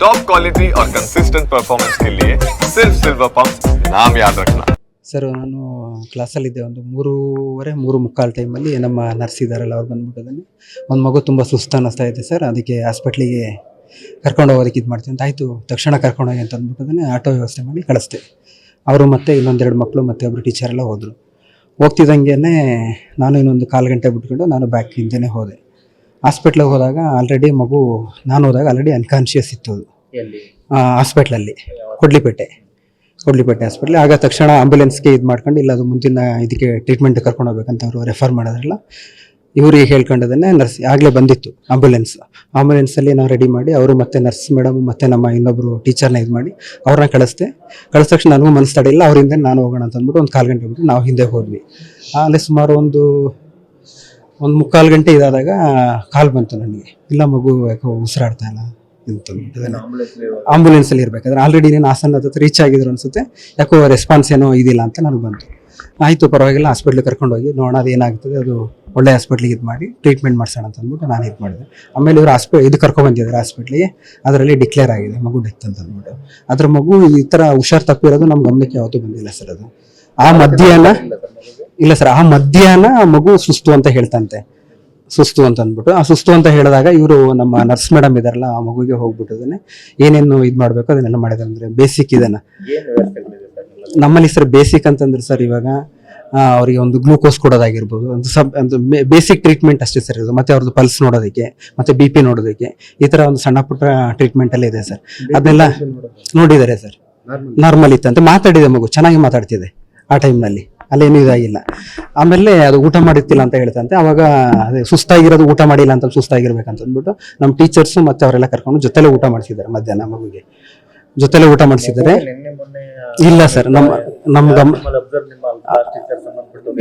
Top quality और consistent performance के लिए सिर्फ सिल्वर पंप नाम याद रखना ಸರ್ ನಾನು ಕ್ಲಾಸಲ್ಲಿದ್ದೆ ಒಂದು ಮೂರುವರೆ ಮೂರು ಮುಕ್ಕಾಲು ಟೈಮಲ್ಲಿ ನಮ್ಮ ನರ್ಸ್ ಇದ್ದಾರಲ್ಲ ಅವ್ರು ಬಂದ್ಬಿಟ್ಟಿದ್ದಾನೆ ಒಂದು ಮಗು ತುಂಬ ಸುಸ್ತು ಅನ್ನಿಸ್ತಾ ಇದೆ ಸರ್ ಅದಕ್ಕೆ ಹಾಸ್ಪಿಟ್ಲಿಗೆ ಕರ್ಕೊಂಡು ಹೋಗೋದಕ್ಕೆ ಇದು ಮಾಡ್ತೀನಿ ಅಂತ ಆಯಿತು ತಕ್ಷಣ ಕರ್ಕೊಂಡೋಗಿ ಅಂತ ಅಂದ್ಬಿಟ್ಟಿದ್ದಾನೆ ಆಟೋ ವ್ಯವಸ್ಥೆ ಮಾಡಿ ಕಳಿಸ್ದೆ ಅವರು ಮತ್ತೆ ಇನ್ನೊಂದೆರಡು ಮಕ್ಕಳು ಮತ್ತು ಒಬ್ಬರು ಟೀಚರ್ ಎಲ್ಲ ಹೋದರು ಹೋಗ್ತಿದ್ದಂಗೆ ನಾನು ಇನ್ನೊಂದು ಕಾಲು ಗಂಟೆ ಬಿಟ್ಕೊಂಡು ನಾನು ಬ್ಯಾಕ್ ಹಿಂದೆನೇ ಹೋದೆ ಹಾಸ್ಪಿಟ್ಲಿಗೆ ಹೋದಾಗ ಆಲ್ರೆಡಿ ಮಗು ನಾನು ಹೋದಾಗ ಆಲ್ರೆಡಿ ಅನ್ಕಾನ್ಷಿಯಸ್ ಇತ್ತು ಅದು. ಹಾಸ್ಪಿಟ್ಲಲ್ಲಿ ಕೊಡ್ಲಿಪೇಟೆ ಕೊಡ್ಲಿಪೇಟೆ ಹಾಸ್ಪಿಟ್ಲ್ ಆಗ ತಕ್ಷಣ ಆಂಬ್ಯುಲೆನ್ಸ್ಗೆ ಇದು ಮಾಡ್ಕೊಂಡು ಇಲ್ಲ ಅದು ಮುಂದಿನ ಇದಕ್ಕೆ ಟ್ರೀಟ್ಮೆಂಟ್ ಕರ್ಕೊಂಡು ಹೋಗ್ಬೇಕಂತ ಅವರು ರೆಫರ್ ಮಾಡಿದ್ರಲ್ಲ ಇವರಿಗೆ ಹೇಳ್ಕೊಂಡದನ್ನೇ ನರ್ಸ್ ಆಗಲೇ ಬಂದಿತ್ತು ಆಂಬ್ಯುಲೆನ್ಸ್ ಆಂಬ್ಯುಲೆನ್ಸಲ್ಲಿ ನಾವು ರೆಡಿ ಮಾಡಿ ಅವರು ಮತ್ತೆ ನರ್ಸ್ ಮೇಡಮ್ ಮತ್ತೆ ನಮ್ಮ ಇನ್ನೊಬ್ಬರು ಟೀಚರ್ನ ಇದು ಮಾಡಿ ಅವ್ರನ್ನ ಕಳಿಸ್ದೆ. ಕಳಿಸ ತಕ್ಷಣ ನನಗೂ ಮನಸ್ಸು ತಡೆಯಿಲ್ಲ ಅವರಿಂದ ನಾನು ಹೋಗೋಣ ಅಂತ ಅಂದ್ಬಿಟ್ಟು ಒಂದು ಕಾಲು ಗಂಟೆ ಬಿಟ್ಟು ನಾವು ಹಿಂದೆ ಹೋದ್ವಿ. ಅಲ್ಲಿ ಸುಮಾರು ಒಂದು ಒಂದು ಮುಕ್ಕಾಲು ಗಂಟೆ ಇದಾದಾಗ ಕಾಲ್ ಬಂತು ನನಗೆ. ಇಲ್ಲ ಮಗು, ಯಾಕೋ ಉಸಿರಾಡ್ತಾ ಇಲ್ಲ ಅಂತ ಆಂಬುಲೆನ್ಸಲ್ಲಿ ಇರ್ಬೇಕಾದ್ರೆ ಆಲ್ರೆಡಿ ನೀನು ಹಾಸನ ಹತ್ರ ರೀಚ್ ಆಗಿದ್ರು ಅನ್ಸುತ್ತೆ. ಯಾಕೋ ರೆಸ್ಪಾನ್ಸ್ ಏನೋ ಇದಿಲ್ಲ ಅಂತ ನನಗೆ ಬಂತು. ಆಯಿತು, ಪರವಾಗಿಲ್ಲ ಹಾಸ್ಪಿಟ್ಲಿಗೆ ಕರ್ಕೊಂಡೋಗಿ ನೋಡೋಣ ಅದು ಏನಾಗ್ತದೆ, ಅದು ಒಳ್ಳೆ ಹಾಸ್ಪಿಟ್ಲಿಗೆ ಇದು ಮಾಡಿ ಟ್ರೀಟ್ಮೆಂಟ್ ಮಾಡ್ಸೋಣ ಅಂತ ಅಂದ್ಬಿಟ್ಟು ನಾನು ಇದು ಮಾಡಿದೆ. ಆಮೇಲೆ ಇವರು ಹಾಸ್ಪಿ ಇದು ಕರ್ಕೊಂಡ್ಬಂದಿದ್ದಾರೆ ಹಾಸ್ಪಿಟ್ಲಿಗೆ ಅದರಲ್ಲಿ ಡಿಕ್ಲೇರ್ ಆಗಿದೆ, ಮಗು ಡೆತ್ ಅಂತ ಅಂದ್ಬಿಟ್ಟು. ಅದ್ರ ಮಗು ಈ ಥರ ಹುಷಾರು ತಪ್ಪಿರೋದು ನಮ್ಮ ಗಮನಕ್ಕೆ ಯಾವತ್ತೂ ಬಂದಿಲ್ಲ ಸರ್ ಅದು. ಆ ಮಧ್ಯಾಹ್ನ ಇಲ್ಲ ಸರ್ ಆ ಮಧ್ಯಾಹ್ನ ಆ ಮಗು ಸುಸ್ತು ಅಂತ ಹೇಳ್ತಂತೆ. ಸುಸ್ತು ಅಂತ ಅಂದ್ಬಿಟ್ಟು. ಆ ಸುಸ್ತು ಅಂತ ಹೇಳಿದಾಗ ಇವರು ನಮ್ಮ ನರ್ಸ್ ಮೇಡಮ್ ಇದಾರಲ್ಲ ಆ ಮಗುಗೆ ಹೋಗ್ಬಿಟ್ಟಿದ್ದಾನೆ ಏನೇನು ಇದು ಮಾಡಬೇಕು ಅದನ್ನೆಲ್ಲ ಮಾಡಿದ್ರು. ಅಂದ್ರೆ ಬೇಸಿಕ್ ಇದನ್ನ? ನಮ್ಮಲ್ಲಿ? ಸರ್ ಬೇಸಿಕ್ ಅಂತಂದ್ರೆ ಸರ್ ಇವಾಗ ಅವರಿಗೆ ಒಂದು ಗ್ಲೂಕೋಸ್ ಕೊಡೋದಾಗಿರ್ಬೋದು. ಒಂದು ಸಬ್ ಒಂದು ಬೇಸಿಕ್ ಟ್ರೀಟ್ಮೆಂಟ್ ಅಷ್ಟೇ ಸರ್ ಇದು ಮತ್ತೆ ಅವ್ರದ್ದು ಪಲ್ಸ್ ನೋಡೋದಕ್ಕೆ ಮತ್ತೆ ಬಿ ಪಿ ನೋಡೋದಕ್ಕೆ. ಈ ತರ ಒಂದು ಸಣ್ಣ ಪುಟ್ಟ ಟ್ರೀಟ್ಮೆಂಟ್ ಎಲ್ಲ ಇದೆ ಸರ್. ಅದನ್ನೆಲ್ಲ ನೋಡಿದ್ದಾರೆ ಸರ್. ನಾರ್ಮಲ್ ಇತ್ತಂತೆ ಮಾತಾಡಿದೆ ಮಗು. ಚೆನ್ನಾಗಿ ಮಾತಾಡ್ತಿದೆ ಆ ಟೈಮ್ನಲ್ಲಿ ಅಲ್ಲೇನು ಇದಾಗಿಲ್ಲ. ಆಮೇಲೆ ಅದು ಊಟ ಮಾಡಿರ್ತಿಲ್ಲ ಅಂತ ಹೇಳ್ತಂತೆ. ಅವಾಗ ಅದೇ ಸುಸ್ತಾಗಿರೋದು ಊಟ ಮಾಡಿಲ್ಲ ಅಂತ ಸುಸ್ತಾಗಿರ್ಬೇಕಂತ ಅಂದ್ಬಿಟ್ಟು ನಮ್ಮ ಟೀಚರ್ಸ್ ಮತ್ತೆ ಅವರೆಲ್ಲ ಕರ್ಕೊಂಡು ಜೊತೆಲೆ ಊಟ ಮಾಡಿಸಿದ್ದಾರೆ ಮಧ್ಯಾಹ್ನ ಮಗುಗೆ ಜೊತೆಲೆ ಊಟ ಮಾಡಿಸಿದ್ದಾರೆ. ಇಲ್ಲ ಸರ್ ನಮ್ಮ ನಮ್ಮ ಗಮ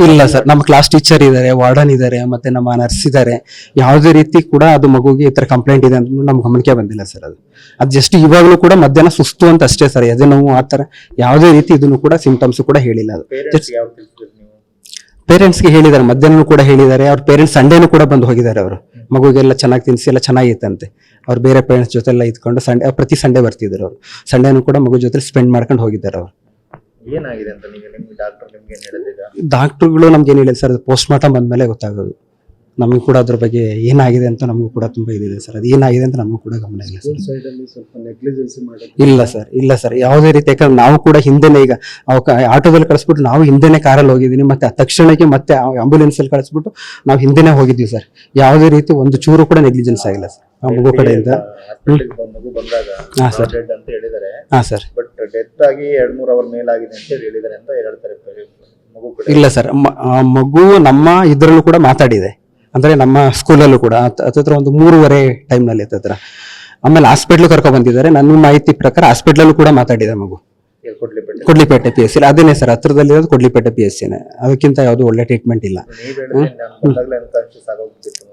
ಇಲ್ಲ ಸರ್ ನಮ್ಮ ಕ್ಲಾಸ್ ಟೀಚರ್ ಇದ್ದಾರೆ ವಾರ್ಡನ್ ಇದ್ದಾರೆ ಮತ್ತೆ ನಮ್ಮ ನರ್ಸ್ ಇದ್ದಾರೆ ಯಾವುದೇ ರೀತಿ ಕೂಡ ಅದು ಮಗುಗೆ ಈ ತರ ಕಂಪ್ಲೇಂಟ್ ಇದೆ ಅಂತ ನಮ್ಮ ಗಮನಕ್ಕೆ ಬಂದಿಲ್ಲ ಸರ್ ಅದು. ಅದು ಜಸ್ಟ್ ಇವಾಗಲೂ ಕೂಡ ಮಧ್ಯಾಹ್ನ ಸುಸ್ತು ಅಂತ ಅಷ್ಟೇ ಸರ್ ಎದೆ ನೋವು ಆ ತರ ಯಾವುದೇ ರೀತಿ ಇದನ್ನು ಕೂಡ ಸಿಂಪ್ಟಮ್ಸ್ ಕೂಡ ಹೇಳಿಲ್ಲ ಅದು. ಪೇರೆಂಟ್ಸ್ಗೆ ಹೇಳಿದ್ದಾರೆ ಮಧ್ಯಾಹ್ನ ಕೂಡ ಹೇಳಿದ್ದಾರೆ ಅವ್ರ ಪೇರೆಂಟ್ಸ್ ಸಂಡೇನೂ ಕೂಡ ಬಂದು ಹೋಗಿದ್ದಾರೆ ಅವರು. ಮಗುಗೆಲ್ಲ ಚೆನ್ನಾಗಿ ತಿನ್ಸಿ ಎಲ್ಲ ಚೆನ್ನಾಗಿತ್ತಂತೆ ಅವ್ರು ಬೇರೆ ಪೇರೆಂಟ್ಸ್ ಜೊತೆ ಎಲ್ಲ ಇದ್ಕೊಂಡು ಸಂಡೆ ಪ್ರತಿ ಸಂಡೇ ಬರ್ತಿದ್ರು ಅವರು. ಸಂಡೇನೂ ಕೂಡ ಮಗು ಜೊತೆ ಸ್ಪೆಂಡ್ ಮಾಡ್ಕೊಂಡು ಹೋಗಿದ್ದಾರೆ ಅವರು. ಏನಾಗಿದೆ ಅಂತ ನೀವು ನಿಮ್ಗೆ ಡಾಕ್ಟರ್ ನಿಮ್ಗೆ ಏನ್ ಹೇಳಿದೀಗ ಡಾಕ್ಟ್ರುಗಳು ನಮ್ಗೆ ಏನು ಹೇಳಿಲ್ಲ ಸರ್ ಪೋಸ್ಟ್ ಮಾರ್ಟಮ್ ಬಂದ್ಮೇಲೆ ಗೊತ್ತಾಗೋದು. ನಮಗೆ ಕೂಡ ಅದ್ರ ಬಗ್ಗೆ ಏನಾಗಿದೆ ಅಂತ ನಮಗೂ ಕೂಡ ತುಂಬಾ ಇದಿದೆ ಸರ್. ಅದು ಏನಾಗಿದೆ ಅಂತ ನಮಗೂ ಕೂಡ ಗಮನ ಇಲ್ಲ ಸರ್. ಇಲ್ಲ ಸರ್ ಇಲ್ಲ ಸರ್. ಯಾವುದೇ ರೀತಿ ಯಾಕಂದ್ರೆ ನಾವು ಕೂಡ ಹಿಂದೆನೆ ಈಗ ಆಟೋದಲ್ಲಿ ಕಳಿಸ್ಬಿಟ್ಟು ನಾವು ಹಿಂದೆನೆ ಕಾರಲ್ಲಿ ಹೋಗಿದ್ದೀನಿ ಮತ್ತೆ ತಕ್ಷಣಕ್ಕೆ ಮತ್ತೆ ಆಂಬುಲೆನ್ಸ್ ಅಲ್ಲಿ ಕಳಿಸ್ಬಿಟ್ಟು ನಾವು ಹಿಂದೆನೆ ಹೋಗಿದ್ವಿ ಸರ್. ಯಾವುದೇ ರೀತಿ ಒಂದು ಚೂರು ಕೂಡ ನೆಗ್ಲಿಜೆನ್ಸ್ ಆಗಿಲ್ಲ ಸರ್. ಮಗು ಕಡೆಯಿಂದ. ಹಾಸ್ಪಿಟಲ್ ಮಗು ಬಂದಾಗ ಹಾ, ಸರ್. ಡೆಡ್ ಅಂತ ಹೇಳಿದ್ದಾರೆ ಹಾ ಸರ್. ಬಟ್ ಡೆತ್ ಆಗಿ ಎರಡ್ ಮೂರ್ ಅವರ್ ಮೇಲಾಗಿದೆ ಅಂತ ಹೇಳಿ ಹೇಳಿದ್ದಾರೆ ಅಂತ ಹೇಳ್ತಾರೆ ಮಗು ಇಲ್ಲ ಸರ್. ಮಗು ನಮ್ಮ ಇದ್ರಲ್ಲೂ ಕೂಡ ಮಾತಾಡಿದೆ. ಅಂದ್ರೆ ನಮ್ಮ ಸ್ಕೂಲಲ್ಲೂ ಕೂಡ ಹತ್- ಹತ್ತತ್ರ ಒಂದು ಮೂರುವರೆ ಟೈಮ್ನಲ್ಲಿ ಹತ್ತತ್ರ ಆಮೇಲೆ ಹಾಸ್ಪಿಟ್ಲ್ ಕರ್ಕೊಂಡು ಬಂದಿದ್ದಾರೆ. ನನ್ನ ಮಾಹಿತಿ ಪ್ರಕಾರ ಹಾಸ್ಪಿಟ್ಲಲ್ಲೂ ಕೂಡ ಮಾತಾಡಿದೆ ಮಗು. ಕೊಡ್ಲಿಪೇಟೆ ಪಿ ಎಸ್ ಸಿ ಅದನ್ನೇ ಸರ್ ಹತ್ರದಲ್ಲಿರೋದು ಕೊಡ್ಲಿಪೇಟೆ ಪಿ ಎಸ್ ಸಿನೇ ಅದಕ್ಕಿಂತ ಯಾವುದು ಒಳ್ಳೆ ಟ್ರೀಟ್ಮೆಂಟ್ ಇಲ್ಲ.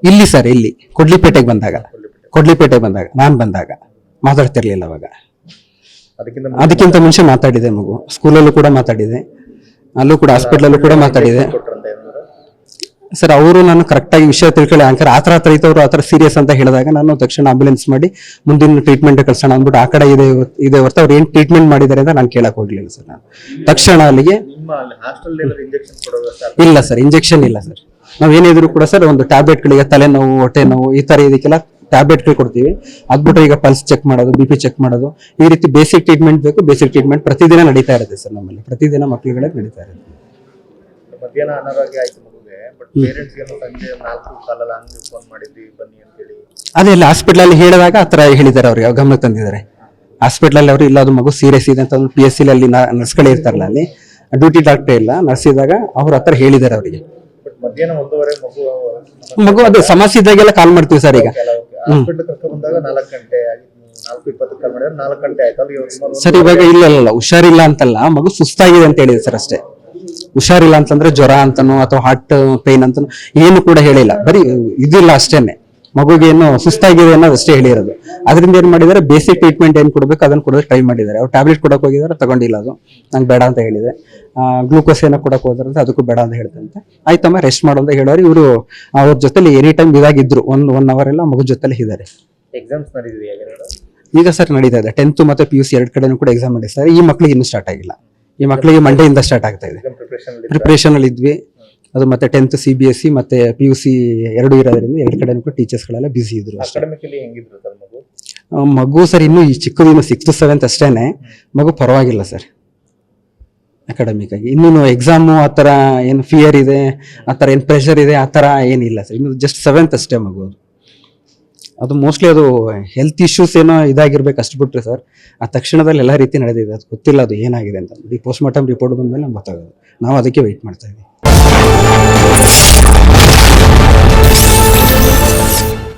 ಇಲ್ಲಿ ಸರ್ ಇಲ್ಲಿ. ಕೊಡ್ಲಿಪೇಟೆಗೆ ಬಂದಾಗ. ಕೊಡ್ಲಿಪೇಟೆಗೆ ಕೊಡ್ಲಿಪೇಟೆ ಬಂದಾಗ. ನಾನು ಬಂದಾಗ. ಮಾತಾಡ್ತಿರ್ಲಿಲ್ಲ ಅವಾಗ. ಅದಕ್ಕಿಂತ ಮುಂಚೆ ಮಾತಾಡಿದೆ ಮಗು. ಸ್ಕೂಲಲ್ಲೂ ಕೂಡ ಮಾತಾಡಿದೆ. ಅಲ್ಲೂ ಕೂಡ ಹಾಸ್ಪಿಟ್ಲಲ್ಲೂ ಕೂಡ ಮಾತಾಡಿದೆ. ಸರ್ ಅವರು ನಾನು ಕರೆಕ್ಟಾಗಿ ವಿಷಯ ತಿಳ್ಕೊಳ್ಳಿ. ಆಂಕರ್ ಆ ಥರ ಇದ್ದವರು ಆ ಥರ ಸೀರಿಯಸ್ ಅಂತ ಹೇಳಿದಾಗ ನಾನು ತಕ್ಷಣ ಆಂಬುಲೆನ್ಸ್ ಮಾಡಿ ಮುಂದಿನ ಟ್ರೀಟ್ಮೆಂಟ್ ಕಳ್ಸೋಣ ಅಂದ್ಬಿಟ್ಟು ಆ ಕಡೆ ಇದೆ ಇದೆ ಹೊರತು ಅವ್ರು ಏನು ಟ್ರೀಟ್ಮೆಂಟ್ ಮಾಡಿದ್ದಾರೆ ಅಂತ ನಾನು ಕೇಳಕ್ಕೆ ಹೋಗಲಿಲ್ಲ ಸರ್ ನಾನು. ತಕ್ಷಣ ಅಲ್ಲಿಗೆ ಇಲ್ಲ ಸರ್ ಇಂಜೆಕ್ಷನ್ ಇಲ್ಲ ಸರ್ ನಾವು ಏನಿದ್ರು ಕೂಡ ಸರ್ ಒಂದು ಟ್ಯಾಬ್ಲೆಟ್ಗಳಿಗೆ ತಲೆನೋವು ಹೊಟ್ಟೆ ನೋವು ಈ ಥರ ಇದಕ್ಕೆಲ್ಲ ಟ್ಯಾಬ್ಲೆಟ್ಗಳು ಕೊಡ್ತೀವಿ. ಅದ್ಬಿಟ್ರೆ ಈಗ ಪಲ್ಸ್ ಚೆಕ್ ಮಾಡೋದು ಬಿ ಪಿ ಚೆಕ್ ಮಾಡೋದು. ಈ ರೀತಿ ಬೇಸಿಕ್ ಟ್ರೀಟ್ಮೆಂಟ್ ಬೇಕು ಬೇಸಿಕ್ ಟ್ರೀಟ್ಮೆಂಟ್ ಪ್ರತಿದಿನ ನಡೀತಾ ಇರುತ್ತೆ ಸರ್ ನಮ್ಮಲ್ಲಿ. ಪ್ರತಿದಿನ ಮಕ್ಕಳುಗಳಿಗೆ ನಡೀತಾ ಇರುತ್ತೆ. ಮಧ್ಯಾಹ್ನ ಅನಾರೋಗ್ಯ ಆಯ್ತು ಬಟ್ ಪೇರೆಂಟ್ಸ್ ಏನೋ ಸಂಜೆ ನಾಲ್ಕು ಕಾಲಲ್ಲ ಹಂಗೆ ಫೋನ್ ಮಾಡಿದ್ವಿ ಬನ್ನಿ ಅಂತೇಳಿ. ಅದೇ ಅಲ್ಲಿ ಹಾಸ್ಪಿಟಲ್ ಹೇಳಿದಾಗ ಆ ಥರ ಹೇಳಿದ್ದಾರೆ ಅವ್ರಿಗೆ ಅವ್ರು ಗಮನ ತಂದಿದ್ದಾರೆ? ಹಾಸ್ಪಿಟಲ್ ಅವರು ಇಲ್ಲ ಅದು ಮಗು ಸೀರಿಯಸ್ ಇದೆ ಅಂತ ಪಿ ಎಸ್ ಸಿ ಅಲ್ಲಿ ನರ್ಸ್ಗಳೇ ಇರ್ತಾರಲ್ಲ ಅಲ್ಲಿ ಡ್ಯೂಟಿ ಡಾಕ್ಟರ್ ಇಲ್ಲ ನರ್ಸ್ ಇದ್ದಾಗ ಅವ್ರ ಹತ್ರ ಹೇಳಿದ್ದಾರೆ ಅವರಿಗೆ. ಬಟ್ ಮಧ್ಯಾಹ್ನ ಒಂದೂವರೆ ಮಗು ಮಗು ಅದು ಸಮಸ್ಯೆ ಇದ್ದಾಗೆಲ್ಲ ಕಾಲ್ ಮಾಡ್ತೀವಿ ಸರ್ ಈಗ. ಹಾಸ್ಪಿಟಲ್ ಕರ್ಕೊಂಡ್ ಬಂದಾಗ ನಾಲ್ಕು ಗಂಟೆ ಆಗಿ ನಾಲ್ಕು ಇಪ್ಪತ್ತಕ್ಕೆ ಕಾಲ್ ಮಾಡಿದ್ರೆ ನಾಲ್ಕು ಗಂಟೆ ಆಯ್ತು. ಅಲ್ಲಿ ಸುಮಾರು ಸರ್ ಇವಾಗ ಇಲ್ಲ ಇಲ್ಲ ಇಲ್ಲ ಹುಷಾರಿಲ್ಲ ಅಂತಲ್ಲ ಮಗು ಸುಸ್ತಾಗಿದೆ ಅಂತ ಹೇಳಿದೆ ಸರ್ ಅಷ್ಟೇ. ಹುಷಾರಿಲ್ಲ ಅಂತಂದ್ರೆ ಜ್ವರ ಅಂತನೋ ಅಥವಾ ಹಾರ್ಟ್ ಪೇನ್ ಅಂತನೋ ಏನು ಕೂಡ ಹೇಳಿಲ್ಲ. ಬರೀ ಇದಿಲ್ಲ ಅಷ್ಟೇನೆ. ಮಗುಗೆ ಏನು ಸುಸ್ತಾಗಿದೆ ಅನ್ನೋದು ಅಷ್ಟೇ ಹೇಳಿರೋದು. ಅದರಿಂದ ಏನ್ ಮಾಡಿದ್ದಾರೆ? ಬೇಸಿಕ್ ಟ್ರೀಟ್ಮೆಂಟ್ ಏನ್ ಕೊಡ್ಬೇಕು ಅದನ್ನ ಕೊಡೋದು ಟ್ರೈ ಮಾಡಿದ್ದಾರೆ. ಅವ್ರು ಟ್ಯಾಬ್ಲೆಟ್ ಕೊಡಕ್ಕೆ ಹೋಗಿದ್ದಾರೆ ತಗೊಂಡಿಲ್ಲ ಅದು. ನಂಗೆ ಬೇಡ ಅಂತ ಹೇಳಿದೆ. ಗ್ಲೂಕೋಸ್ ಏನೋ ಕೊಡಕ್ಕೆ ಹೋದ್ರಂತ ಅದಕ್ಕೂ ಬೇಡ ಅಂತ ಹೇಳ್ತಂತೆ. ಆಯ್ತಮ್ಮ ರೆಸ್ಟ್ ಮಾಡು ಅಂತ ಹೇಳೋರು ಇವರು ಅವ್ರ ಜೊತೆಲಿ ಎನಿ ಟೈಮ್ ಇದಾಗಿದ್ರು ಒಂದ್ ಒನ್ ಅವರ್ ಎಲ್ಲ ಮಗು ಜೊತೆಲಿ ಇದ್ದಾರೆ. ಎಕ್ಸಾಮ್ಸ್ ಈಗ ಸರ್ ನಡೀತಾ ಇದೆ. ಟೆಂತ್ ಮತ್ತೆ ಪಿ ಯು ಸಿ ಎರಡು ಕಡೆನೂ ಕೂಡ ಎಕ್ಸಾಮ್ ನಡೀತಾರೆ ಈ ಮಕ್ಳಿಗೆ ಇನ್ನೂ ಸ್ಟಾರ್ಟ್ ಆಗಿಲ್ಲ. ಈ ಮಕ್ಕಳಿಗೆ ಮಂಡೆಯಿಂದ ಸ್ಟಾರ್ಟ್ ಆಗ್ತಾ ಇದೆ. ಪ್ರಿಪರೇಷನ್ ಅಲ್ಲಿ ಇದ್ವಿ. ಅದು ಮತ್ತೆ tenth C B S C ಮತ್ತೆ ಪಿ ಯು ಸಿ ಎರಡು ಇರೋದ್ರಿಂದ ಎರಡು ಕಡೆ ಕೂಡ ಟೀಚರ್ಸ್ ಗಳೆಲ್ಲ ಬಿಸಿ ಇದ್ರು ಮಗು? ಸರ್ ಇನ್ನು ಈ ಚಿಕ್ಕದು ಇನ್ನು ಸಿಕ್ಸ್ತ್ ಸೆವೆಂತ್ ಅಷ್ಟೇನೆ. ಮಗು ಪರವಾಗಿಲ್ಲ ಸರ್. ಅಕಾಡೆಮಿಕ್ ಆಗಿ. ಇನ್ನೂ ಎಕ್ಸಾಮು ಆ ಥರ ಏನು ಫಿಯರ್ ಇದೆ ಆ ಥರ ಏನು ಪ್ರೆಷರ್ ಇದೆ ಆ ಥರ ಏನಿಲ್ಲ ಸರ್. ಇನ್ನು ಜಸ್ಟ್ ಸೆವೆಂತ್ ಅಷ್ಟೇ ಮಗು ಅದು. ಅದು ಮೋಸ್ಟ್ಲಿ ಅದು ಹೆಲ್ತ್ ಇಶ್ಯೂಸ್ ಏನೋ ಇದಾಗಿರ್ಬೇಕು ಅಷ್ಟು ಬಿಟ್ಟರೆ ಸರ್ ಆ ತಕ್ಷಣದಲ್ಲಿ ಎಲ್ಲ ರೀತಿ ನಡೆದಿದೆ. ಅದು ಗೊತ್ತಿಲ್ಲ ಅದು ಏನಾಗಿದೆ ಅಂತ. ಈ ಪೋಸ್ಟ್ ಮಾರ್ಟಮ್ ರಿಪೋರ್ಟ್ ಬಂದಮೇಲೆ ನಮ್ಗೆ ಗೊತ್ತಾಗೋದು. ನಾವು ಅದಕ್ಕೆ ವೆಯ್ಟ್ ಮಾಡ್ತಾ ಇದ್ದೀವಿ.